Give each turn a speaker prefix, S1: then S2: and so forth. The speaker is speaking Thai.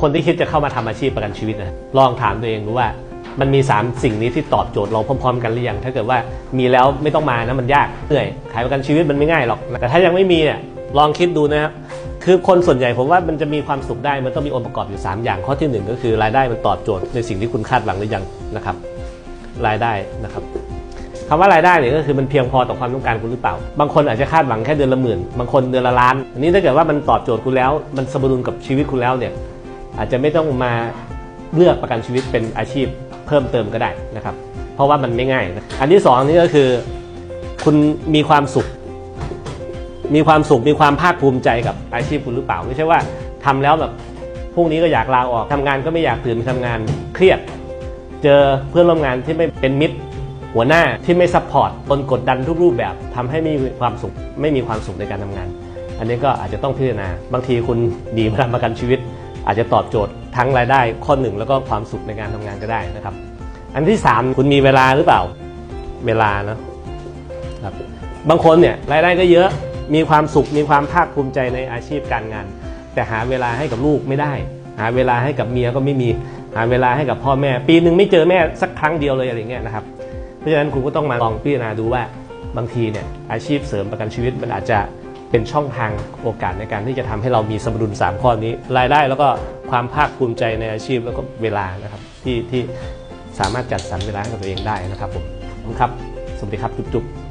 S1: คนที่คิดจะเข้ามาทำอาชีพประกันชีวิตนะลองถามตัวเองดูว่ามันมี 3 สิ่งนี้ที่ตอบโจทย์เราพร้อม ๆ กันหรือยังถ้าเกิดว่ามีแล้วไม่ต้องมานะมันยากเหนื่อยขายประกันชีวิตมันไม่ง่ายหรอก แต่ถ้ายังไม่มีเนี่ยลองคิดดูนะครับคือคนส่วนใหญ่ผมว่ามันจะมีความสุขได้มันต้องมีองค์ประกอบอยู่ 3 อย่างข้อทีหนึ่1 ก็คือรายได้มันตอบโจทย์ในสิ่งที่คุณคาดหวังหรือยังนะครับ รายได้นะครับคำว่ารายได้เนี่ยก็คือมันเพียงพอต่อความต้องการคุณหรือเปล่า บางคนอาจจะคาดหวังแค่เดือนละหมื่น บางคนเดือนละล้าน อันนี้ถ้าเกิดว่ามันตอบโจทย์คุณแล้ว มันสมดุลกับชีวิตคุณแล้วเนี่ย อาจจะไม่ต้องมาเลือกประกันชีวิตเป็นอาชีพเพิ่มเติมก็ได้นะครับ เพราะว่ามันไม่ง่ายนะอันที่สองนี่ก็คือคุณมีความสุข มีความสุขมีความภาคภูมิใจกับอาชีพคุณหรือเปล่า ไม่ใช่ว่าทำแล้วแบบพรุ่งนี้ก็อยากลาออกทำงานก็ไม่อยากตื่นไปทำงานเครียด เจอเพื่อนร่วมงานที่ไม่เป็นมิตร หัวหน้าที่ไม่ซัพพอร์ตตนกดดันทุกรูปแบบทำให้ไม่มีความสุขไม่มีความสุขในการทำงาน อันนี้ก็อาจจะต้องพิจารณาบางทีคุณดีมาทำประกันชีวิต อาจจะตอบโจทย์ทั้งรายได้ข้อหนึ่งแล้วก็ความสุขในการทำงานก็ได้นะครับ อันที่สามคุณมีเวลาหรือเปล่าเวลานะครับบางคนเนี่ยรายได้ก็เยอะมีความสุขมีความภาคภูมิใจในอาชีพการงาน แต่หาเวลาให้กับลูกไม่ได้ หาเวลาให้กับเมียก็ไม่มีหาเวลาให้กับพ่อแม่ ปีหนึ่งไม่เจอแม่สักครั้งเดียวเลยอะไรเงี้ยนะครับเพราะฉะนั้นคุณก็ต้องมาลองพิจารณาดูว่าบางทีเนี่ยอาชีพเสริมประกันชีวิตมันอาจจะ เป็นช่องทางโอกาสในการที่จะทำให้เรามีสมดุล 3 ข้อนี้ รายได้แล้วก็ความภาคภูมิใจในอาชีพแล้วก็เวลานะครับที่ที่สามารถจัดสรรเวลาให้กับตัวเองได้นะครับผมขอบคุณครับ สวัสดีครับจุ๊บๆ